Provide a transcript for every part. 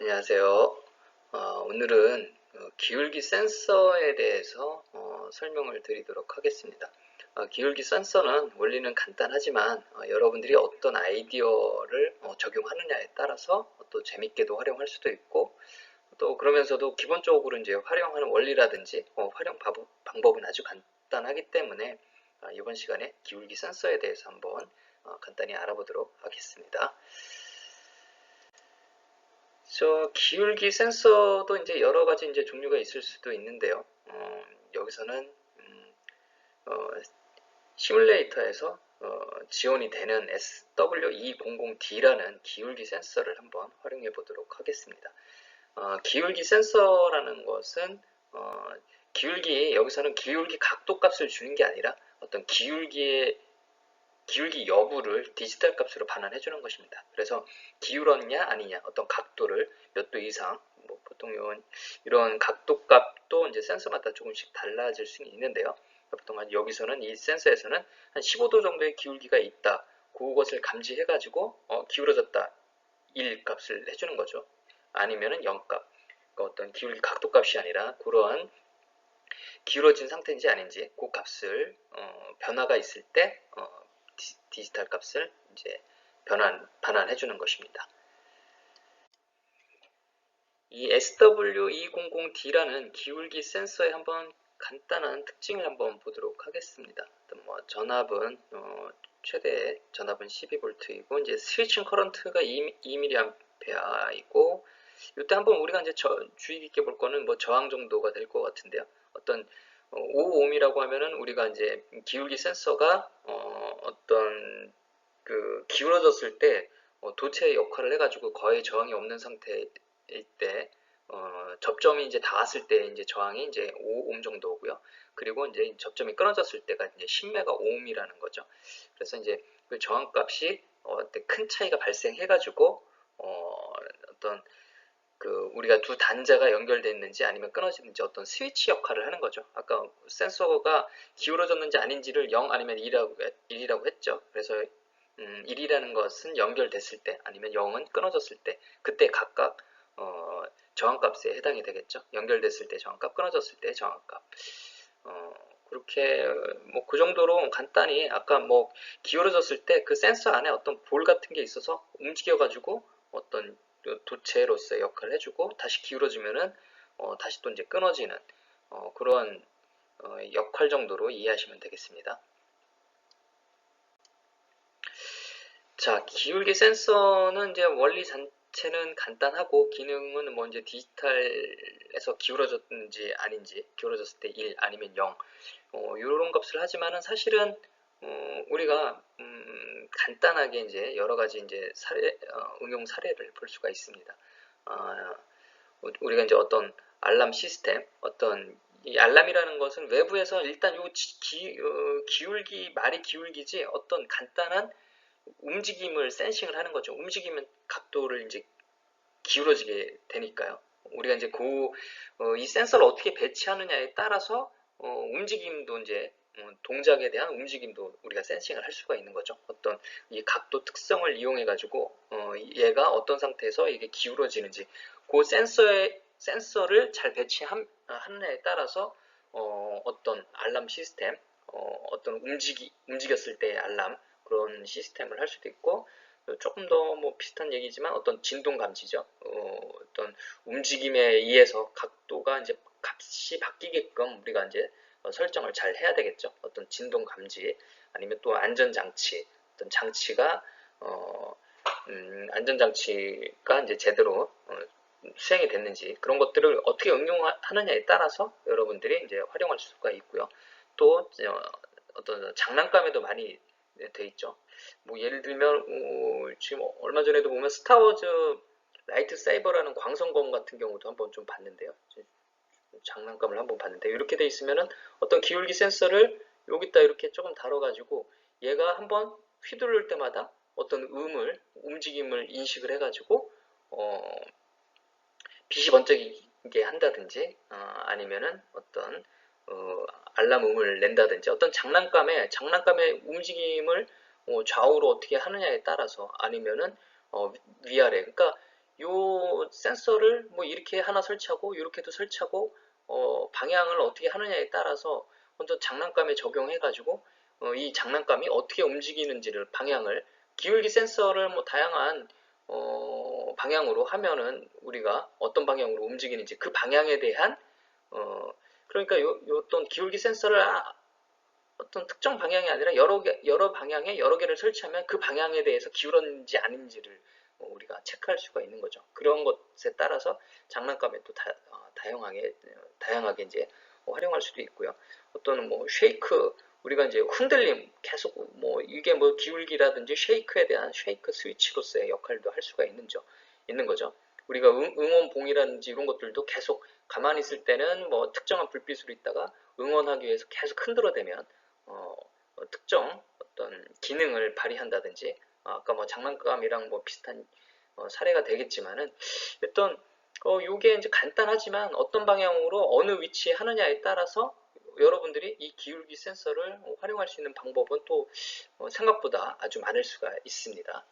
안녕하세요. 어, 오늘은 어, 기울기 센서에 대해서 어, 설명을 드리도록 하겠습니다. 어, 기울기 센서는 원리는 간단하지만 어, 여러분들이 어떤 아이디어를 어, 적용하느냐에 따라서 또 재밌게도 활용할 수도 있고 또 그러면서도 기본적으로 이제 활용하는 원리라든지 어, 활용 방법은 아주 간단하기 때문에 어, 이번 시간에 기울기 센서에 대해서 한번 어, 간단히 알아보도록 하겠습니다. 저 기울기 센서도 이제 여러 가지 이제 종류가 있을 수도 있는데요. 어, 여기서는 음, 어, 시뮬레이터에서 어, 지원이 되는 SW200D라는 기울기 센서를 한번 활용해 보도록 하겠습니다. 어, 기울기 센서라는 것은 어, 기울기 여기서는 기울기 각도 값을 주는 게 아니라 어떤 기울기의 기울기 여부를 디지털 값으로 반환해 주는 것입니다. 그래서 기울었냐 아니냐 어떤 각도를 몇 도 이상 뭐 보통 이런, 이런 각도 값도 이제 센서마다 조금씩 달라질 수는 있는데요. 보통 한 여기서는 이 센서에서는 한 15도 정도의 기울기가 있다. 그것을 감지해 가지고 어, 기울어졌다. 1 값을 해주는 거죠. 아니면은 0 값. 그러니까 어떤 기울기 각도 값이 아니라 그러한 기울어진 상태인지 아닌지 그 값을 어, 변화가 있을 때 어, 디, 디지털 값을 이제 변환 반환해 주는 것입니다. 이 SW200D라는 기울기 센서의 한번 간단한 특징을 한번 보도록 하겠습니다. 뭐 전압은 어, 최대 전압은 12V이고 이제 스위칭 커런트가 2, 2mA이고 이때 한번 우리가 이제 저, 주의 깊게 볼 거는 뭐 저항 정도가 될 것 같은데요. 어떤 5ohm이라고 하면은 우리가 이제 기울기 센서가 어, 어떤 그 기울어졌을 때 어, 도체 역할을 해가지고 거의 저항이 없는 상태일 때 어, 접점이 이제 닿았을 때 이제 저항이 이제 5ohm 정도고요. 그리고 이제 접점이 끊어졌을 때가 이제 10메가 ohm이라는 거죠. 그래서 이제 그 저항값이 어, 큰 차이가 발생해가지고 어, 어떤 그 우리가 두 단자가 연결됐는지 아니면 끊어지는지 어떤 스위치 역할을 하는 거죠. 아까 센서가 기울어졌는지 아닌지를 0 아니면 1이라고, 1이라고 했죠. 그래서 음, 1이라는 것은 연결됐을 때 아니면 0은 끊어졌을 때 그때 각각 어, 저항값에 해당이 되겠죠. 연결됐을 때 저항값, 끊어졌을 때 저항값. 어, 그렇게 뭐 그 정도로 간단히 아까 뭐 기울어졌을 때 그 센서 안에 어떤 볼 같은 게 있어서 움직여 가지고 어떤 도체로서의 역할을 해주고 다시 기울어지면은 어, 다시 또 이제 끊어지는 어, 그런 어, 역할 정도로 이해하시면 되겠습니다. 자, 기울기 센서는 이제 원리 자체는 간단하고 기능은 뭐 이제 디지털에서 기울어졌는지 아닌지 기울어졌을 때 1 아니면 0 어, 이런 값을 하지만은 사실은 어, 우리가 음, 간단하게 이제 여러 가지 이제 사례 어, 응용 사례를 볼 수가 있습니다. 어, 우리가 이제 어떤 알람 시스템, 어떤 이 알람이라는 것은 외부에서 일단 요 기, 어, 기울기 말이 기울기지 어떤 간단한 움직임을 센싱을 하는 거죠. 움직이면 각도를 이제 기울어지게 되니까요. 우리가 이제 그, 어, 이 센서를 어떻게 배치하느냐에 따라서 어, 움직임도 이제 어, 동작에 대한 움직임도 우리가 센싱을 할 수가 있는 거죠. 어떤 이 각도 특성을 이용해 가지고 어, 얘가 어떤 상태에서 이게 기울어지는지 그 센서의 센서를 잘 배치하느냐에 따라서 어, 어떤 알람 시스템, 어, 떤 움직이 움직였을 때의 알람 그런 시스템을 할 수도 있고 조금 더 뭐 비슷한 얘기지만 어떤 진동 감지죠. 어, 떤 움직임에 의해서 각도가 이제 값이 바뀌게끔 우리가 이제 설정을 잘 해야 되겠죠. 어떤 진동 감지 아니면 또 안전장치 어떤 장치가 어, 음, 안전장치가 이제 제대로 어, 수행이 됐는지 그런 것들을 어떻게 응용하느냐에 따라서 여러분들이 이제 활용할 수가 있고요. 또 어떤 장난감에도 많이 돼 있죠. 뭐 예를 들면 어, 지금 얼마 전에도 보면 스타워즈 라이트 사이버라는 광선검 같은 경우도 한번 좀 봤는데요. 장난감을 한번 봤는데 이렇게 돼 있으면은 어떤 기울기 센서를 여기다 이렇게 조금 다뤄가지고 얘가 한번 휘두를 때마다 어떤 음을 움직임을 인식을 해가지고 어, 빛이 번쩍이게 한다든지 어, 아니면은 어떤 어, 알람 음을 낸다든지 어떤 장난감의 장난감의 움직임을 어, 좌우로 어떻게 하느냐에 따라서 아니면은 어, 위아래. 그러니까 요 센, 센서를 뭐 이렇게 하나 설치하고 이렇게도 설치하고 어, 방향을 어떻게 하느냐에 따라서 먼저 장난감에 적용해가지고 어, 이 장난감이 어떻게 움직이는지를 방향을 기울기 센서를 뭐 다양한 어, 방향으로 하면은 우리가 어떤 방향으로 움직이는지 그 방향에 대한 어, 그러니까 요, 요 어떤 기울기 센서를 아- 어떤 특정 방향이 아니라 여러 개, 여러 방향에 여러 개를 설치하면 그 방향에 대해서 기울었는지 아닌지를 어, 우리가 체크할 수가 있는 거죠. 그런 것에 따라서 장난감에 또 다, 어, 다양하게 어, 다양하게 이제 활용할 수도 있고요. 어떤 뭐 쉐이크 우리가 이제 흔들림 계속 뭐 이게 뭐 기울기라든지 쉐이크에 대한 쉐이크 스위치로서의 역할도 할 수가 있는 죠. 있는 거죠. 우리가 응, 응원봉이라든지 이런 것들도 계속 가만히 있을 때는 뭐 특정한 불빛으로 있다가 응원하기 위해서 계속 흔들어대면 어, 어, 특정 어떤 기능을 발휘한다든지 어, 아까 뭐 장난감이랑 뭐 비슷한 어, 사례가 되겠지만은 어떤 어, 요게 이제 간단하지만 어떤 방향으로 어느 위치에 하느냐에 따라서 여러분들이 이 기울기 센서를 활용할 수 있는 방법은 또 어, 생각보다 아주 많을 수가 있습니다.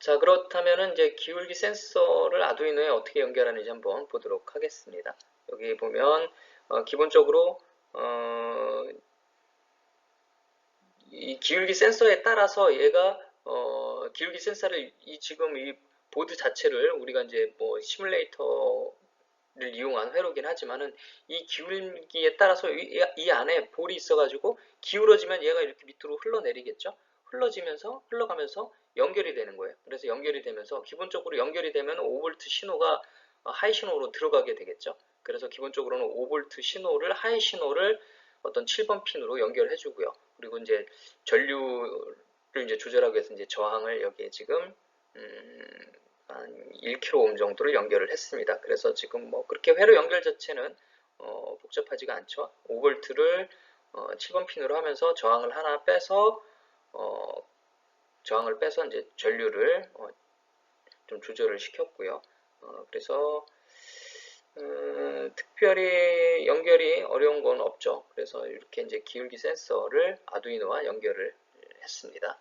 자 그렇다면 이제 기울기 센서를 아두이노에 어떻게 연결하는지 한번 보도록 하겠습니다. 여기 보면 어, 기본적으로 어, 이 기울기 센서에 따라서 얘가 어, 기울기 센서를 이 지금 이 보드 자체를 우리가 이제 뭐 시뮬레이터를 이용한 회로긴 하지만은 이 기울기에 따라서 이, 이 안에 볼이 있어가지고 기울어지면 얘가 이렇게 밑으로 흘러내리겠죠. 흘러지면서 흘러가면서 연결이 되는 거예요. 그래서 연결이 되면서 기본적으로 연결이 되면 5V 신호가 하이 신호로 들어가게 되겠죠. 그래서 기본적으로는 5V 신호를 하이 신호를 어떤 7번 핀으로 연결해 주고요. 그리고 이제 전류를 이제 조절하기 위해서 이제 저항을 여기에 지금 음, 한 1kΩ 정도를 연결을 했습니다. 그래서 지금 뭐 그렇게 회로 연결 자체는 어, 복잡하지가 않죠. 5V를 어, 7번 핀으로 하면서 저항을 하나 빼서 어, 저항을 빼서 이제 전류를 어, 좀 조절을 시켰고요. 어, 그래서 음, 특별히 연결이 어려운 건 없죠. 그래서 이렇게 이제 기울기 센서를 아두이노와 연결을 했습니다.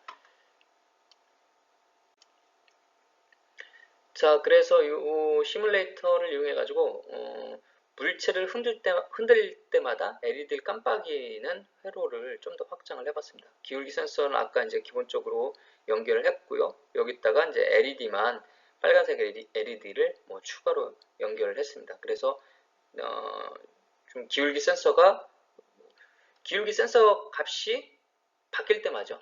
자, 그래서 이 시뮬레이터를 이용해 가지고 어, 물체를 흔들, 때, 흔들 때마다 LED 깜빡이는 회로를 좀 더 확장을 해봤습니다. 기울기 센서는 아까 이제 기본적으로 연결을 했고요. 여기다가 이제 LED만 빨간색 LED를 뭐 추가로 연결을 했습니다. 그래서 어, 좀 기울기 센서가 기울기 센서 값이 바뀔 때마죠.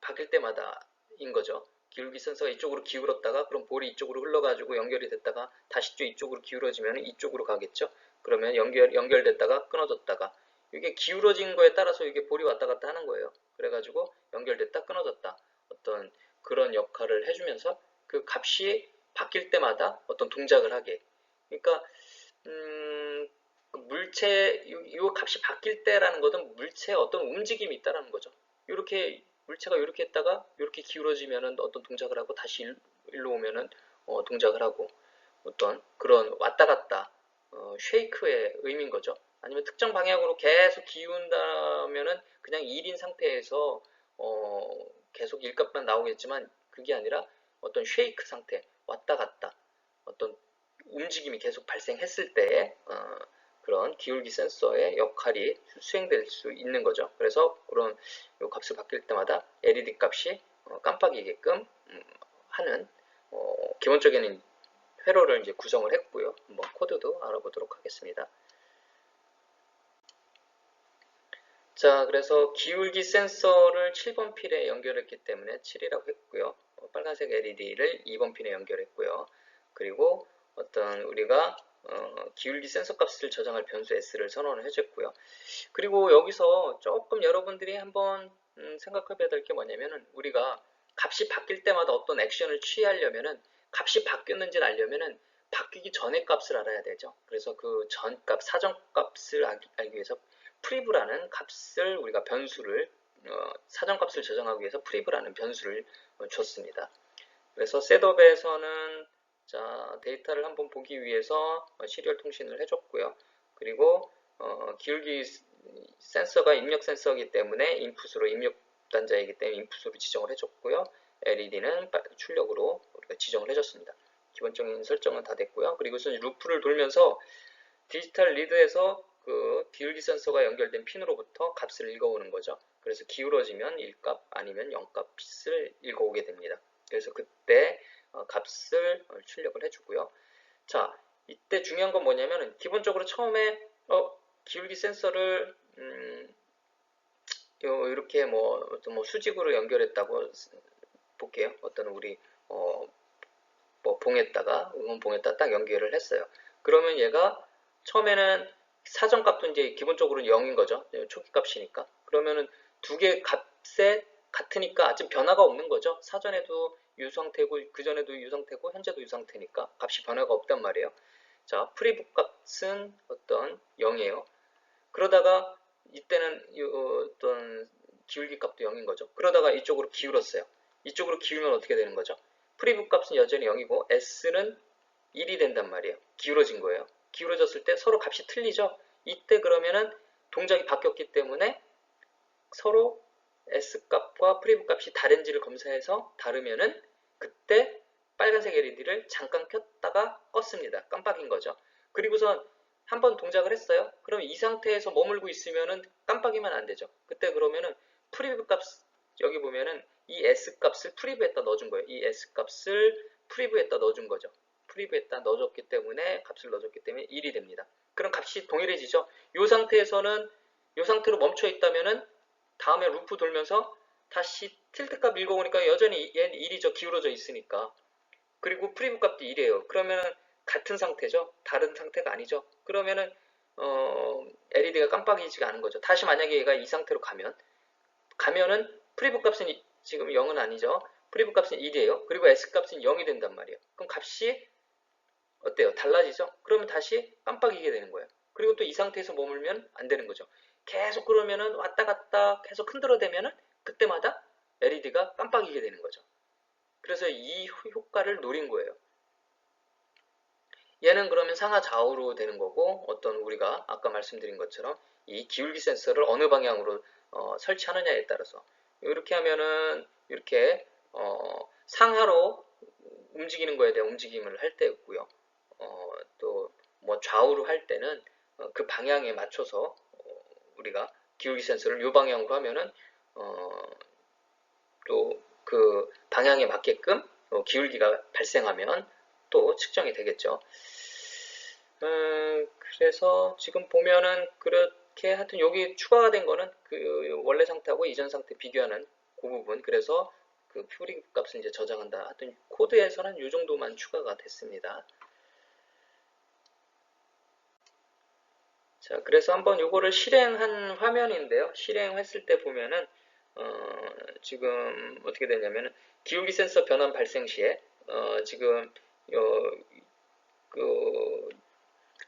바뀔 때마다인 거죠. 기울기 센서가 이쪽으로 기울었다가 그럼 볼이 이쪽으로 흘러가지고 연결이 됐다가 다시 또 이쪽으로 기울어지면 이쪽으로 가겠죠. 그러면 연결 연결됐다가 끊어졌다가 이게 기울어진 거에 따라서 이게 볼이 왔다 갔다 하는 거예요. 그래가지고 연결됐다 끊어졌다 어떤 그런 역할을 해주면서 그 값이 바뀔 때마다 어떤 동작을 하게. 그러니까 음, 물체 이, 이 값이 바뀔 때라는 것은 물체에 어떤 움직임이 있다라는 거죠. 이렇게 물체가 이렇게 했다가 이렇게 기울어지면은 어떤 동작을 하고 다시 일, 로 오면은 어, 동작을 하고 어떤 그런 왔다 갔다 어, 쉐이크의 의미인 거죠. 아니면 특정 방향으로 계속 기운다면은 그냥 1인 상태에서 어, 계속 일값만 나오겠지만 그게 아니라 어떤 쉐이크 상태 왔다 갔다 어떤 움직임이 계속 발생했을 때 어, 그런 기울기 센서의 역할이 수행될 수 있는 거죠. 그래서 그런 요 값을 바뀔 때마다 LED 값이 어, 깜빡이게끔 음, 하는 어, 기본적인 회로를 이제 구성을 했고요. 한번 코드도 알아보도록 하겠습니다. 자, 그래서 기울기 센서를 7번 필에 연결했기 때문에 7이라고 했고요. 어, 빨간색 LED를 2번 핀에 연결했고요. 그리고 어떤 우리가 어, 기울기 센서 값을 저장할 변수 s를 선언을 해줬고요. 그리고 여기서 조금 여러분들이 한번 음, 생각해 봐야 될 게 뭐냐면은 우리가 값이 바뀔 때마다 어떤 액션을 취하려면은 값이 바뀌었는지를 알려면은 바뀌기 전에 값을 알아야 되죠. 그래서 그 전값, 사전값을 알기 위해서 프리브라는 값을 우리가 변수를 어, 사전값을 저장하기 위해서 프리브라는 변수를 어, 줬습니다. 그래서 셋업에서는 자, 데이터를 한번 보기 위해서 어, 시리얼 통신을 해줬고요. 그리고 어, 기울기 센서가 입력 센서이기 때문에 인풋으로 입력 단자이기 때문에 인풋으로 지정을 해줬고요. LED는 출력으로 우리가 지정을 해줬습니다. 기본적인 설정은 다 됐고요. 그리고서 루프를 돌면서 디지털 리드에서 그 기울기 센서가 연결된 핀으로부터 값을 읽어오는 거죠. 그래서 기울어지면 1값 아니면 0값을 읽어오게 됩니다. 그래서 그때 어, 값을 어, 출력을 해주고요. 자, 이때 중요한 건 뭐냐면 기본적으로 처음에 어, 기울기 센서를 음, 요 이렇게 뭐 뭐 수직으로 연결했다고 볼게요. 어떤 우리 어, 뭐 봉에다가 응원봉에다 딱 연결을 했어요. 그러면 얘가 처음에는 사정값도 이제 기본적으로는 0인 거죠. 초기 값이니까. 그러면은 두 개 값에 같으니까 아직 변화가 없는 거죠. 사전에도 유상태고 그전에도 유상태고 현재도 유상태니까 값이 변화가 없단 말이에요. 자, 프리브 값은 어떤 0이에요. 그러다가 이때는 어떤 기울기 값도 0인 거죠. 그러다가 이쪽으로 기울었어요. 이쪽으로 기울면 어떻게 되는 거죠? 프리브 값은 여전히 0이고 s는 1이 된단 말이에요. 기울어진 거예요. 기울어졌을 때 서로 값이 틀리죠. 이때 그러면은 동작이 바뀌었기 때문에 서로 s값과 프리브 값이 다른지를 검사해서 다르면은 그때 빨간색 LED를 잠깐 켰다가 껐습니다. 깜빡인 거죠. 그리고선 한번 동작을 했어요. 그럼 이 상태에서 머물고 있으면은 깜빡이면 안 되죠. 그때 그러면은 프리브 값 여기 보면은 이 S 값을 프리브에다 넣어준 거예요. 이 S 값을 프리브에다 넣어준 거죠. 프리브에다 넣어줬기 때문에 값을 넣어줬기 때문에 1이 됩니다. 그럼 값이 동일해지죠. 이 상태에서는 이 상태로 멈춰 있다면은 다음에 루프 돌면서 다시 틸트 값 읽어보니까 여전히 얘는 1이죠. 기울어져 있으니까. 그리고 프리브 값도 1이에요. 그러면 같은 상태죠. 다른 상태가 아니죠. 그러면은 어, LED가 깜빡이지가 않은 거죠. 다시 만약에 얘가 이 상태로 가면 가면은 프리브 값은 지금 0은 아니죠. 프리브 값은 1이에요. 그리고 S 값은 0이 된단 말이에요. 그럼 값이 어때요? 달라지죠? 그러면 다시 깜빡이게 되는 거예요. 그리고 또 이 상태에서 머물면 안 되는 거죠. 계속 그러면은 왔다 갔다 계속 흔들어 대면은 그때마다 LED가 깜빡이게 되는 거죠. 그래서 이 효과를 노린 거예요. 얘는 그러면 상하 좌우로 되는 거고 어떤 우리가 아까 말씀드린 것처럼 이 기울기 센서를 어느 방향으로 어, 설치하느냐에 따라서 이렇게 하면은 이렇게 어, 상하로 움직이는 거에 대한 움직임을 할 때였고요. 어, 또뭐 좌우로 할 때는 어, 그 방향에 맞춰서 어, 우리가 기울기 센서를 이 방향으로 하면은 어, 또 그 방향에 맞게끔 어, 기울기가 발생하면 또 측정이 되겠죠. 음, 그래서 지금 보면은 그렇게 하여튼 여기 추가가 된 거는 그 원래 상태하고 이전 상태 비교하는 그 부분 그래서 그 퓨리 값을 이제 저장한다. 하여튼 코드에서는 이 정도만 추가가 됐습니다. 자, 그래서 한번 이거를 실행한 화면인데요. 실행했을 때 보면은 어, 지금 어떻게 되냐면은 기울기 센서 변환 발생 시에 어, 지금 어, 그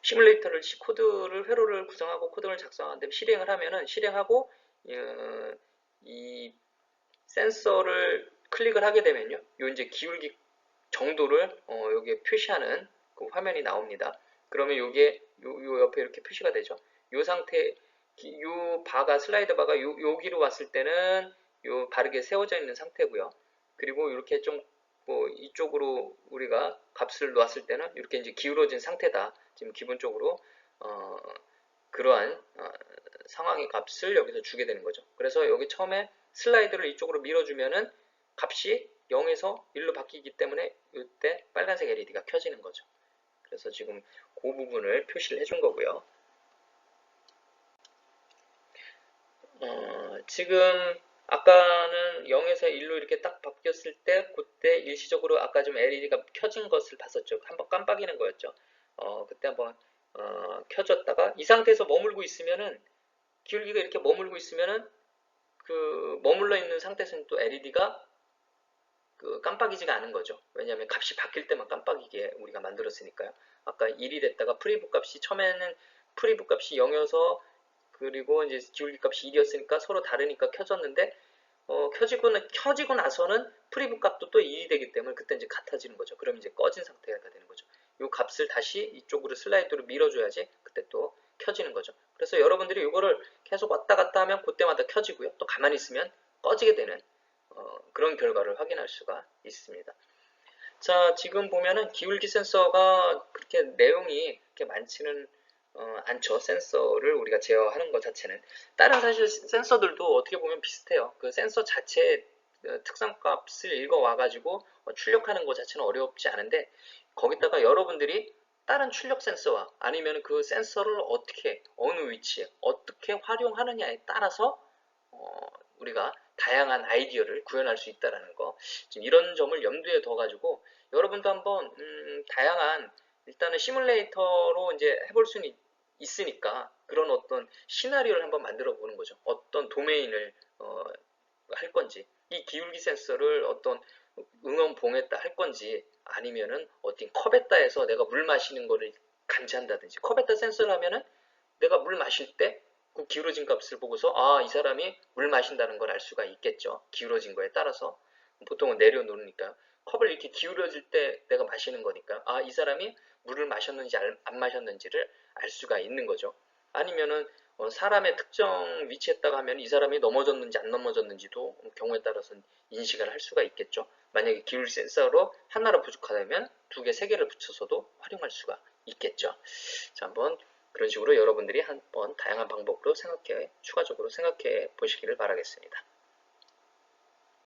시뮬레이터를 코드를 회로를 구성하고 코드를 작성하는데 실행을 하면은 실행하고 어, 이 센서를 클릭을 하게 되면요. 요 이제 기울기 정도를 어, 여기에 표시하는 그 화면이 나옵니다. 그러면 요게 요, 요 옆에 이렇게 표시가 되죠. 요 상태 요 바가 슬라이드 바가 요, 여기로 왔을 때는 요 바르게 세워져 있는 상태고요. 그리고 이렇게 좀 뭐 이쪽으로 우리가 값을 놓았을 때는 이렇게 이제 기울어진 상태다. 지금 기본적으로 어, 그러한 어, 상황의 값을 여기서 주게 되는 거죠. 그래서 여기 처음에 슬라이드를 이쪽으로 밀어주면은 값이 0에서 1로 바뀌기 때문에 이때 빨간색 LED가 켜지는 거죠. 그래서 지금 그 부분을 표시를 해준 거고요. 어, 지금 아까는 0에서 1로 이렇게 딱 바뀌었을 때 그때 일시적으로 아까 좀 LED가 켜진 것을 봤었죠. 한번 깜빡이는 거였죠. 어, 그때 한번 어, 켜졌다가 이 상태에서 머물고 있으면은 기울기가 이렇게 머물고 있으면은 그 머물러 있는 상태에서는 또 LED가 그 깜빡이지가 않은 거죠. 왜냐하면 값이 바뀔 때만 깜빡이게 우리가 만들었으니까요. 아까 1이 됐다가 프리브 값이 처음에는 프리브 값이 0이어서 그리고 이제 기울기 값이 1이었으니까 서로 다르니까 켜졌는데 어, 켜지고 켜지고 나서는 프리브 값도 또 1이 되기 때문에 그때 이제 같아지는 거죠. 그럼 이제 꺼진 상태가 되는 거죠. 이 값을 다시 이쪽으로 슬라이드로 밀어줘야지 그때 또 켜지는 거죠. 그래서 여러분들이 이거를 계속 왔다 갔다 하면 그때마다 켜지고요. 또 가만히 있으면 꺼지게 되는 어, 어, 그런 결과를 확인할 수가 있습니다. 자, 지금 보면은 기울기 센서가 그렇게 내용이 그렇게 많지는 어, 않죠. 센서를 우리가 제어하는 것 자체는. 다른 사실 센서들도 어떻게 보면 비슷해요. 그 센서 자체의 어, 특성값을 읽어와 가지고 어, 출력하는 것 자체는 어렵지 않은데 거기다가 여러분들이 다른 출력 센서와 아니면 그 센서를 어떻게 어느 위치에 어떻게 활용하느냐에 따라서 어, 우리가 다양한 아이디어를 구현할 수 있다라는 거 지금 이런 점을 염두에 둬가지고 여러분도 한번 음, 다양한 일단은 시뮬레이터로 이제 해볼 수는 있- 있으니까 그런 어떤 시나리오를 한번 만들어 보는 거죠. 어떤 도메인을 어, 할 건지 이 기울기 센서를 어떤 응원봉에다 할 건지 아니면은 어떤 컵에다 해서 내가 물 마시는 거를 감지한다든지 컵에다 센서를 하면은 내가 물 마실 때그 기울어진 값을 보고서 아 이 사람이 물 마신다는 걸 알 수가 있겠죠. 기울어진 거에 따라서. 보통은 내려놓으니까. 컵을 이렇게 기울어질 때 내가 마시는 거니까. 아 이 사람이 물을 마셨는지 알- 안 마셨는지를 알 수가 있는 거죠. 아니면은 어, 사람의 특정 위치에다가 하면 이 사람이 넘어졌는지 안 넘어졌는지도 경우에 따라서는 인식을 할 수가 있겠죠. 만약에 기울 센서로 하나로 부족하다면 두 개, 세 개를 붙여서도 활용할 수가 있겠죠. 자, 한번 그런 식으로 여러분들이 한번 다양한 방법으로 생각해, 추가적으로 생각해 보시기를 바라겠습니다.